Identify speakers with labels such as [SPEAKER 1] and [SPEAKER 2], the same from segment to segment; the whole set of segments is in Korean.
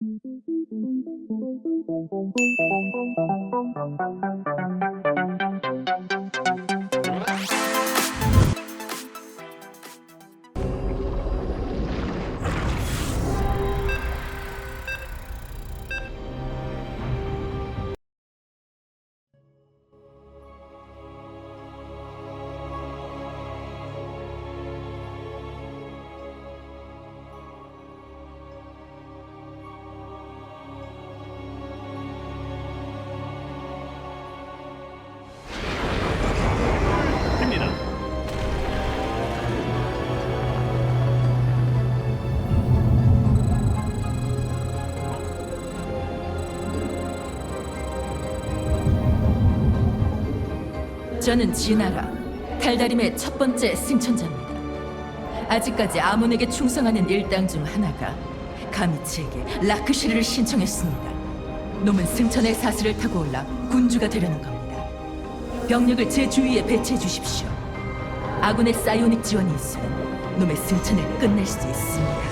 [SPEAKER 1] 됩니
[SPEAKER 2] 저는 진아라, 달다림의 첫 번째 승천자입니다. 아직까지 아몬에게 충성하는 일당 중 하나가 가미치에게 라크시르를 신청했습니다. 놈은 승천의 사슬을 타고 올라 군주가 되려는 겁니다. 병력을 제 주위에 배치해 주십시오. 아군의 사이오닉 지원이 있으면 놈의 승천을 끝낼 수 있습니다.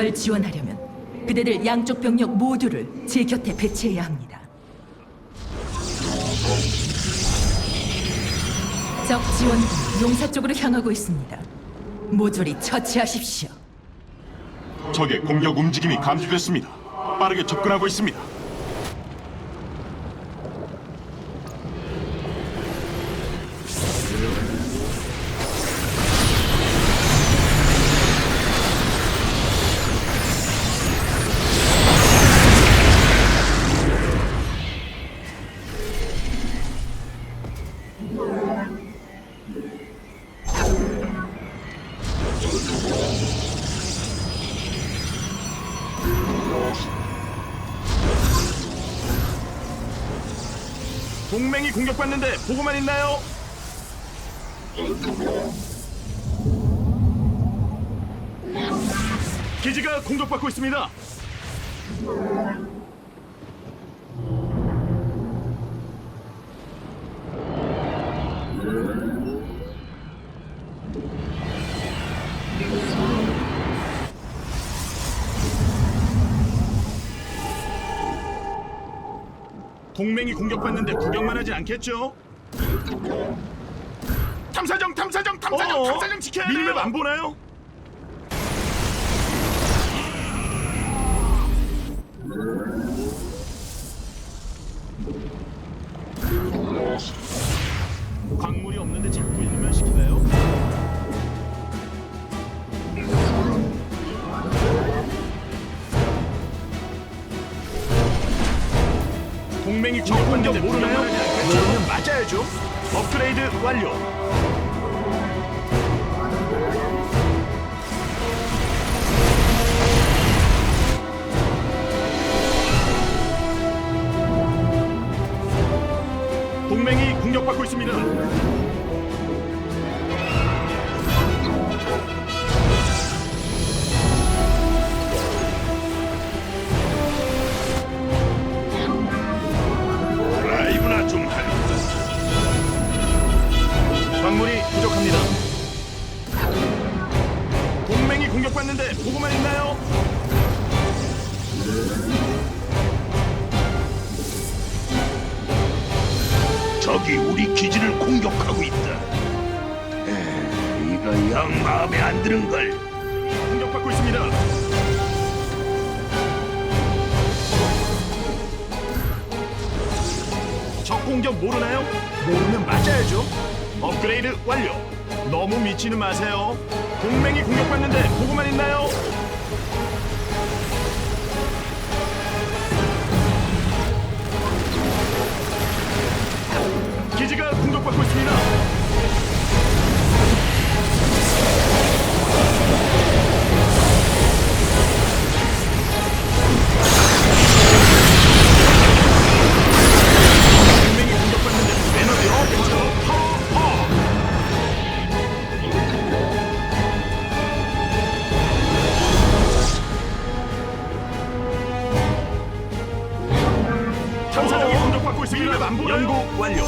[SPEAKER 2] 절 지원하려면 그대들 양쪽 병력 모두를 제 곁에 배치해야 합니다. 적 지원군 용사 쪽으로 향하고 있습니다. 모조리 처치하십시오.
[SPEAKER 1] 적의 공격 움직임이 감지됐습니다. 빠르게 접근하고 있습니다. 동맹이 공격받는데 보고만 있나요? 기지가 공격받고 있습니다. 동맹이 공격받는데 구경만 하지 않겠죠? 탐사정, 탐사정, 탐사정, 탐사정 지켜야 돼요. 밀맵 안 보나요? 공격 모르나요? 모르면 맞아야죠. 업그레이드 완료. 너무 미치는 마세요. 동맹이 공격받는데 보고만 있나요? 기지가 공격받고 있습니다. 완료.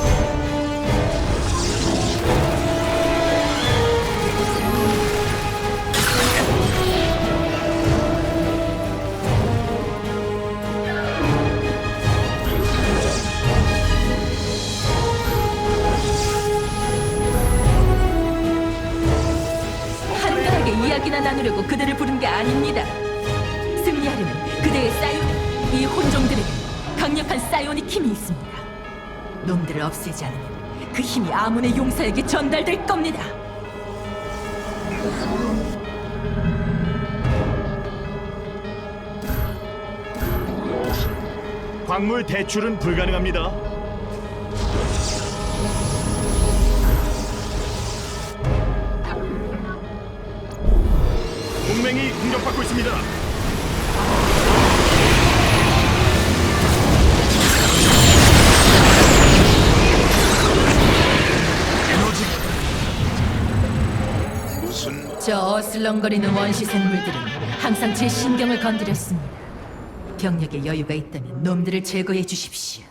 [SPEAKER 2] 한가하게 이야기나 나누려고 그대를 부른 게 아닙니다. 승리하려면 그대의 사이오닉, 이 혼종들에게 강력한 사이오닉 힘이 있습니다. 놈들을 없애지 않으면 그 힘이 아문의 용사에게 전달될 겁니다.
[SPEAKER 1] 광물 대출은 불가능합니다. 동맹이 공격받고 있습니다.
[SPEAKER 2] 어슬렁거리는 원시 생물들은 항상 제 신경을 건드렸습니다. 병력에 여유가 있다면 놈들을 제거해 주십시오.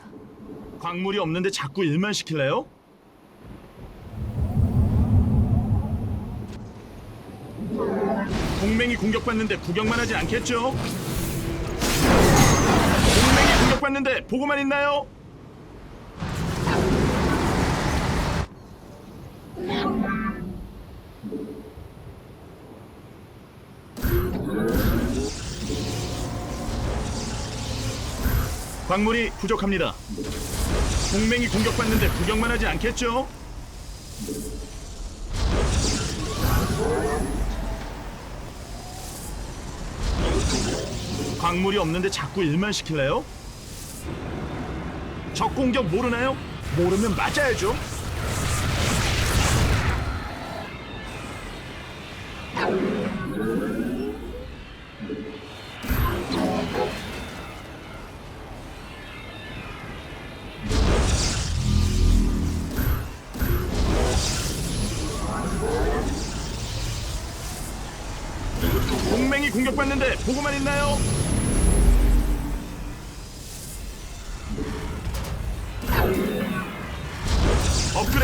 [SPEAKER 1] 광물이 없는데 자꾸 일만 시킬래요? 동맹이 공격받는데 구경만 하지 않겠죠? 동맹이 공격받는데 보고만 있나요? 광물이 부족합니다. 동맹이 공격받는데 구경만 하지 않겠죠? 광물이 없는데 자꾸 일만 시킬래요? 적 공격 모르나요? 모르면 맞아야죠.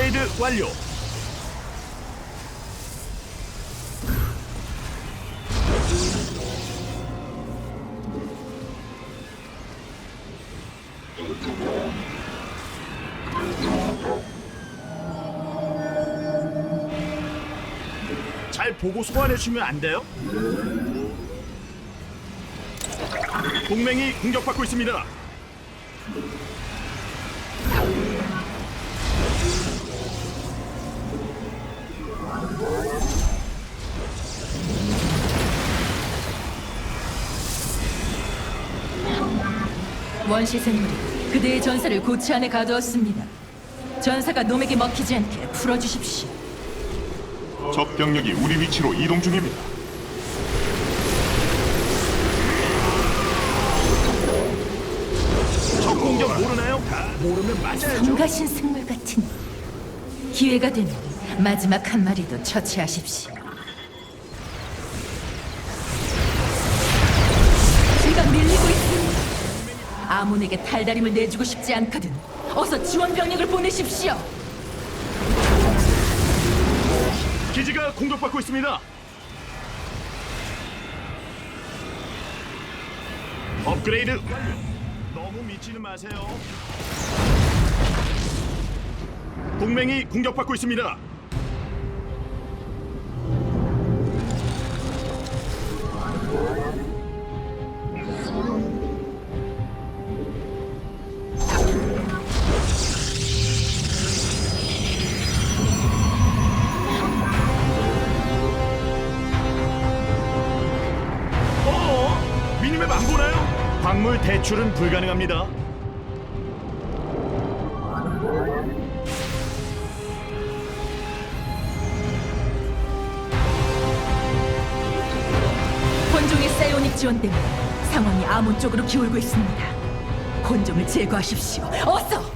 [SPEAKER 1] 업그레이드 완료. 잘 보고 소환해 주면 안 돼요? 동맹이 공격받고 있습니다.
[SPEAKER 2] 원시 생물이 그대의 전사를 고치 안에 가두었습니다. 전사가 놈에게 먹히지 않게 풀어주십시오.
[SPEAKER 3] 적 병력이 우리 위치로 이동 중입니다.
[SPEAKER 1] 적 공격 모르나요? 모르면 맞아야죠.
[SPEAKER 2] 성가신 생물 같은 기회가 되면 마지막 한 마리도 처치하십시오. 아몬에게 탈다림을 내주고 싶지 않거든. 어서 지원 병력을 보내십시오.
[SPEAKER 1] 기지가 공격받고 있습니다. 업그레이드 완료. 너무 미치는 마세요. 동맹이 공격받고 있습니다. 대출은 불가능합니다.
[SPEAKER 2] 혼종의 사이오닉 지원 때문에 상황이 아몬 쪽으로 기울고 있습니다. 혼종을 제거하십시오. 어서!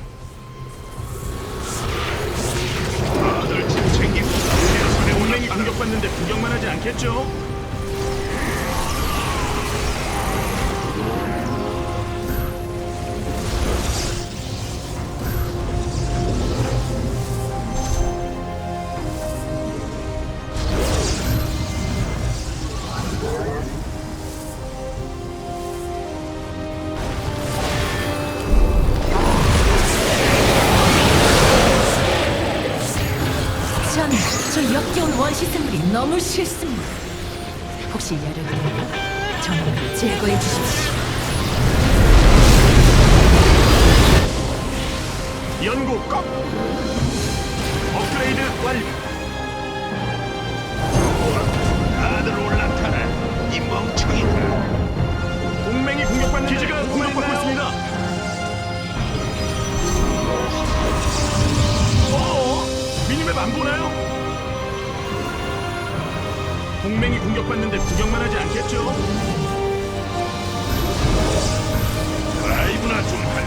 [SPEAKER 2] 너무 싫습니다. 혹시 여러
[SPEAKER 1] 동맹이 공격받는데 구경만 하지 않겠죠?
[SPEAKER 4] 라이브나 좀 할.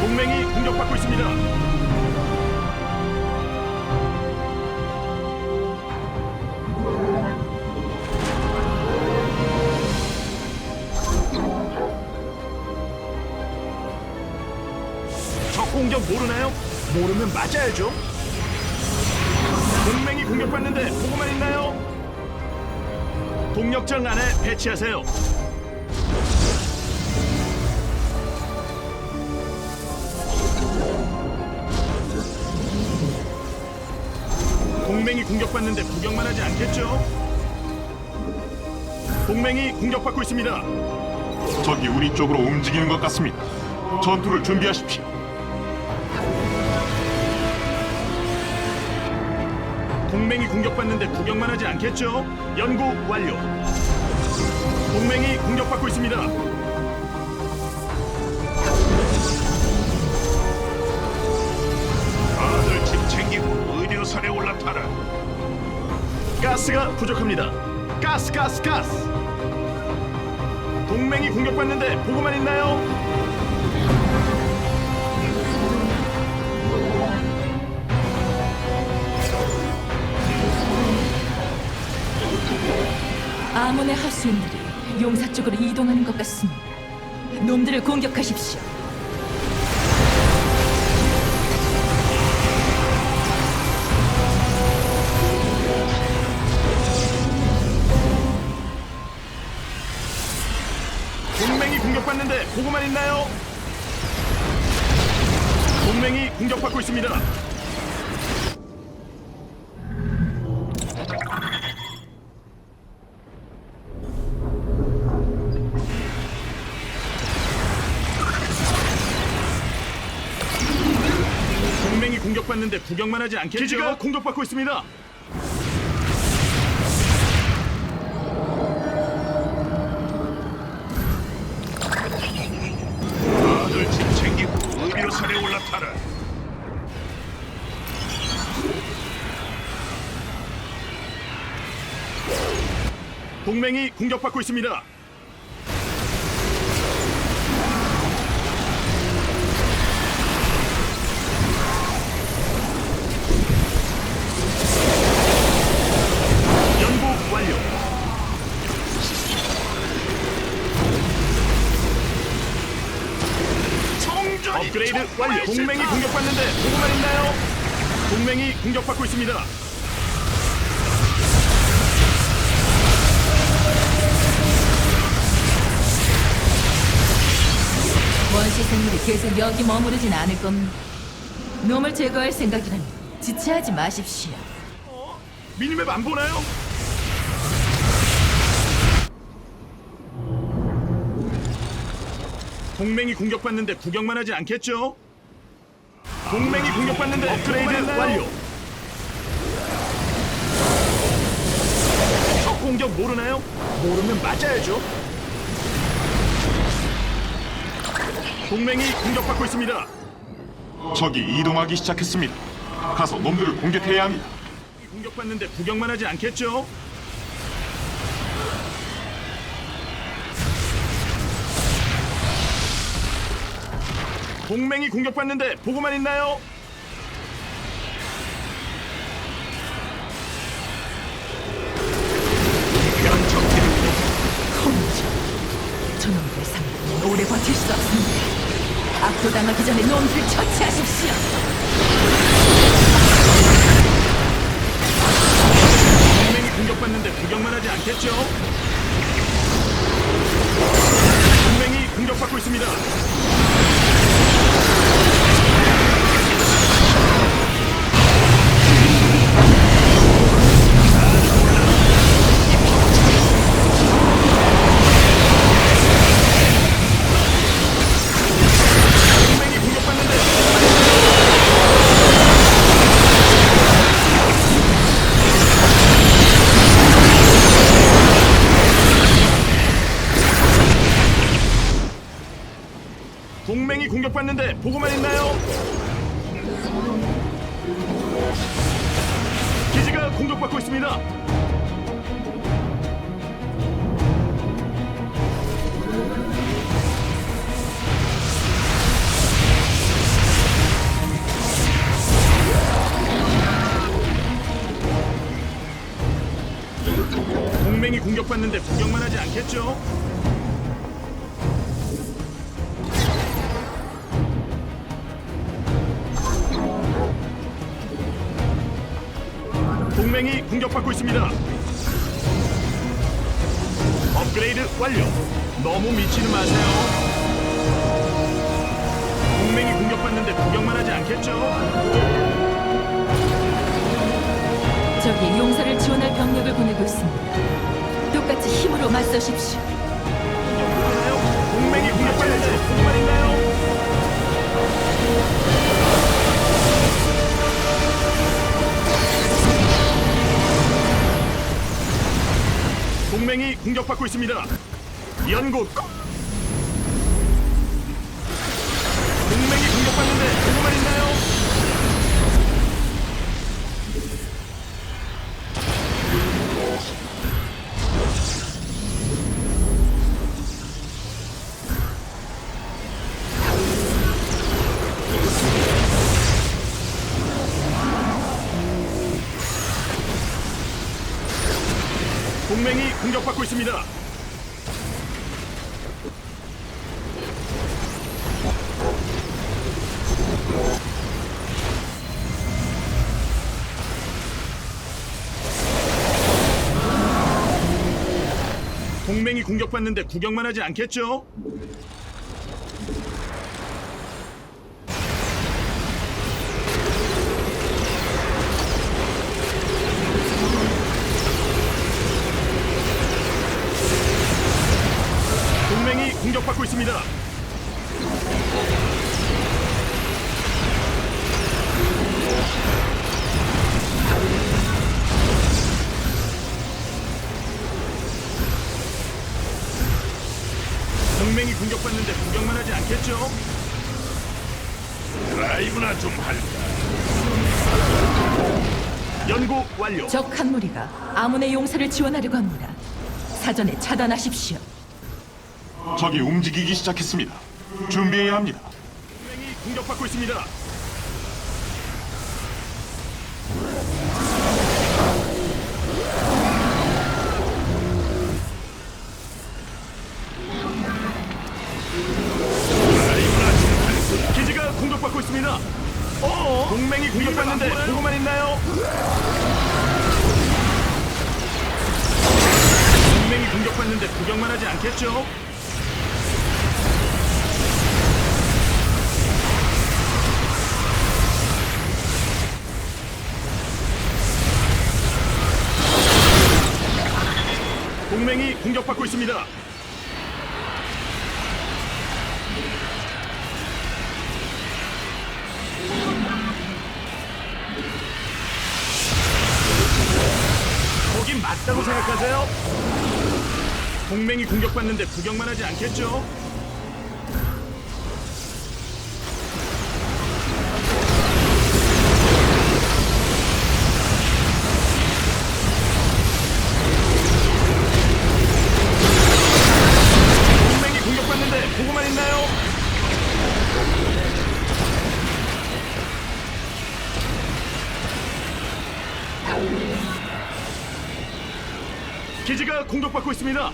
[SPEAKER 1] 동맹이 공격받고 있습니다. 적 공격 모르나요? 모르면 맞아야죠. 공격받는데 보고만 있나요? 동력장 안에 배치하세요. 동맹이 공격받는데 구경만 하지 않겠죠? 동맹이 공격받고 있습니다.
[SPEAKER 3] 적이 우리 쪽으로 움직이는 것 같습니다. 전투를 준비하십시오.
[SPEAKER 1] 동맹이 공격받는데 구경만 하지 않겠죠? 연구 완료. 동맹이 공격받고 있습니다.
[SPEAKER 4] 다들 짐 챙기고 의료선에 올라타라.
[SPEAKER 1] 가스가 부족합니다. 가스, 가스, 가스. 동맹이 공격받는데 보고만 있나요?
[SPEAKER 2] 아몬의 하수인들이 용사 쪽으로 이동하는 것 같습니다. 놈들을 공격하십시오.
[SPEAKER 1] 동맹이 공격받는데 보고만 있나요? 동맹이 공격받고 있습니다. 구경만 하지 않겠죠? 기지가 공격받고 있습니다.
[SPEAKER 4] 다들 짐 챙기고 의료선에 올라타라.
[SPEAKER 1] 동맹이 공격받고 있습니다. 완료. 동맹이 공격받는데 보고만 있나요? 동맹이 공격받고 있습니다.
[SPEAKER 2] 원시 생물이 계속 여기 머무르진 않을 겁니다. 놈을 제거할 생각이라면 지체하지 마십시오.
[SPEAKER 1] 미니맵 안 보나요? 동맹이 공격받는데 구경만 하지 않겠죠? 동맹이 공격받는데 업그레이드 완료. 적 공격 모르나요? 모르면 맞아야죠. 동맹이 공격받고 있습니다.
[SPEAKER 3] 적이 이동하기 시작했습니다. 가서 놈들을 공격해야 합니다.
[SPEAKER 1] 공격받는데 구경만 하지 않겠죠? 동맹이 공격받는데 보고만 있나요?
[SPEAKER 2] 저놈들 상대는 오래 버틸 수 없습니다. 압도당하기 전에 놈들 처치
[SPEAKER 1] 공격받는데 보고만 있나요? 기지가 공격받고 있습니다. 동맹이 공격받는데 구경만 하지 않겠죠? 공격받고 있습니다. 업그레이드 완료. 너무 미치는 마세요. 동맹이 공격받는데 구경만 하지 않겠죠?
[SPEAKER 2] 저기 용사를 지원할 병력을 보내고 있습니다. 똑같이 힘으로 맞서십시오.
[SPEAKER 1] 동맹이 공격받는데 있나요? 동맹이 공격받고 있습니다. 연구 동맹이 공격받고 있습니다. 동맹이 공격받는데 구경만 하지 않겠죠? 않겠죠?
[SPEAKER 4] 드라이브나 좀 할까?
[SPEAKER 1] 연구 완료.
[SPEAKER 2] 적 한 무리가 아문의 용사를 지원하려고 합니다. 사전에 차단하십시오.
[SPEAKER 3] 적이 움직이기 시작했습니다. 준비해야 합니다.
[SPEAKER 1] 동맹이 공격받고 있습니다. 동맹이 공격받는데 보고만 있나요? 동맹이 공격받는데 구경만 하지 않겠죠? 동맹이 공격받고 있습니다. 생각하세요? 동맹이 공격받는데 구경만 하지 않겠죠? 기지가 공격받고 있습니다.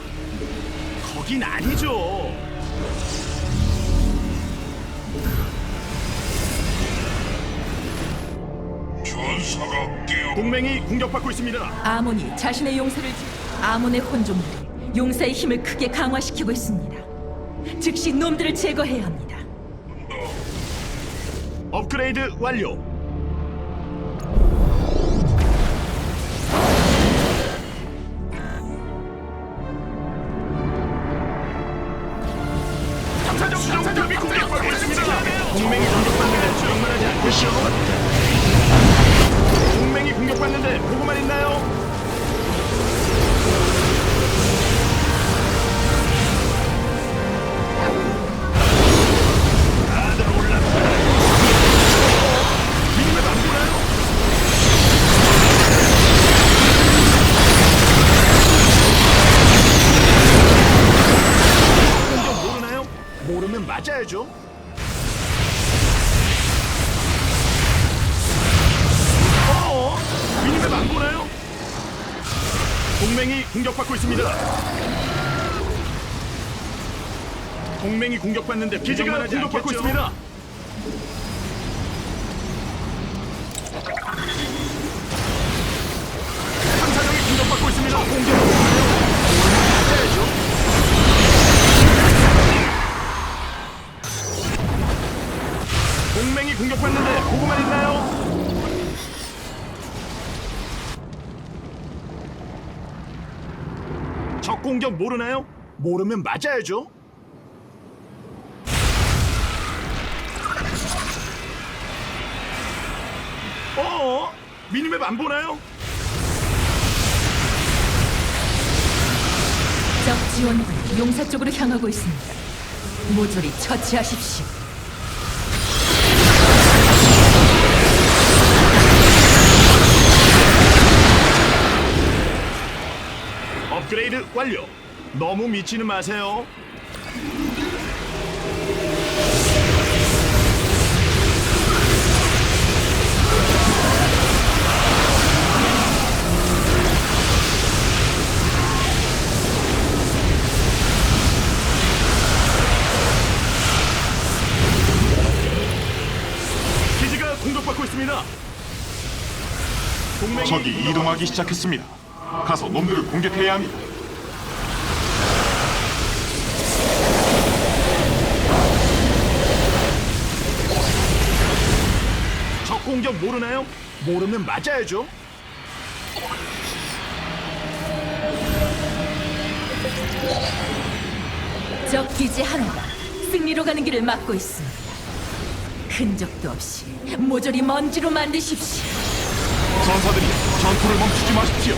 [SPEAKER 1] 거긴 아니죠.
[SPEAKER 4] 전사가 깨어
[SPEAKER 1] 동맹이 공격받고 있습니다.
[SPEAKER 2] 아몬이 자신의 용사를 지- 아몬의 혼종들이 용사의 힘을 크게 강화시키고 있습니다. 즉시 놈들을 제거해야 합니다.
[SPEAKER 1] 업그레이드 완료. 공격받는데 기지가 공격받고 있습니다. 탐사정이 공격받고 있습니다. 공격. 동맹이 공격받는데 보고만 있나요? 적 공격 모르나요? 모르면 맞아야죠. 맵 안 보나요?
[SPEAKER 2] 적 지원군이 용사 쪽으로 향하고 있습니다. 모조리 처치하십시오.
[SPEAKER 1] 업그레이드 완료. 너무 미치는 마세요. 공격받고 있습니다. 동맹이
[SPEAKER 3] 적이 이동하기 시작했습니다. 가서 놈들을 공격해야 합니다.
[SPEAKER 1] 적 공격 모르나요? 모르면 맞아야죠.
[SPEAKER 2] 적 기지 하나가 승리로 가는 길을 막고 있습니다. 흔적도 없이 모조리 먼지로 만드십시오.
[SPEAKER 3] 전사들이 전투를 멈추지 마십시오.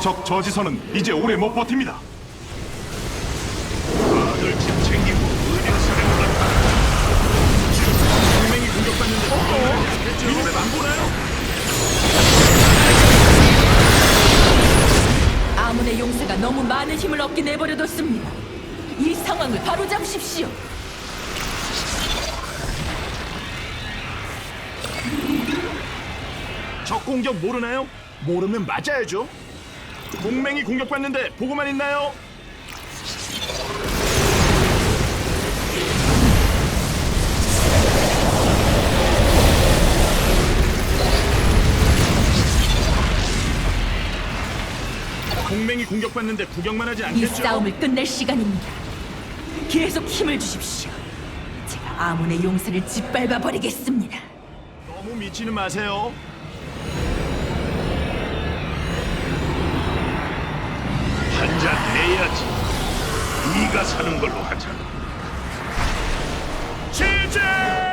[SPEAKER 3] 적 저지선은 이제 오래 못 버팁니다.
[SPEAKER 4] 다들 짐 챙기고 의료선에 올랐다.
[SPEAKER 1] 동맹이 공격받는데 어? 미니맵 안 보나요?
[SPEAKER 2] 아몬의 용사가 너무 많은 힘을 얻게 내버려뒀습니다. 이 상황을 바로 잡으십시오.
[SPEAKER 1] 적 공격 모르나요? 모르면 맞아야죠. 동맹이 공격받는데 보고만 있나요? 동맹이 공격받는데 구경만 하지 않겠죠?
[SPEAKER 2] 싸움을 끝낼 시간입니다. 계속 힘을 주십시오. 제가 아문의 용사를 짓밟아 버리겠습니다.
[SPEAKER 1] 너무 믿지는 마세요.
[SPEAKER 4] 내야지. 네가 사는 걸로 하자.
[SPEAKER 1] 제재!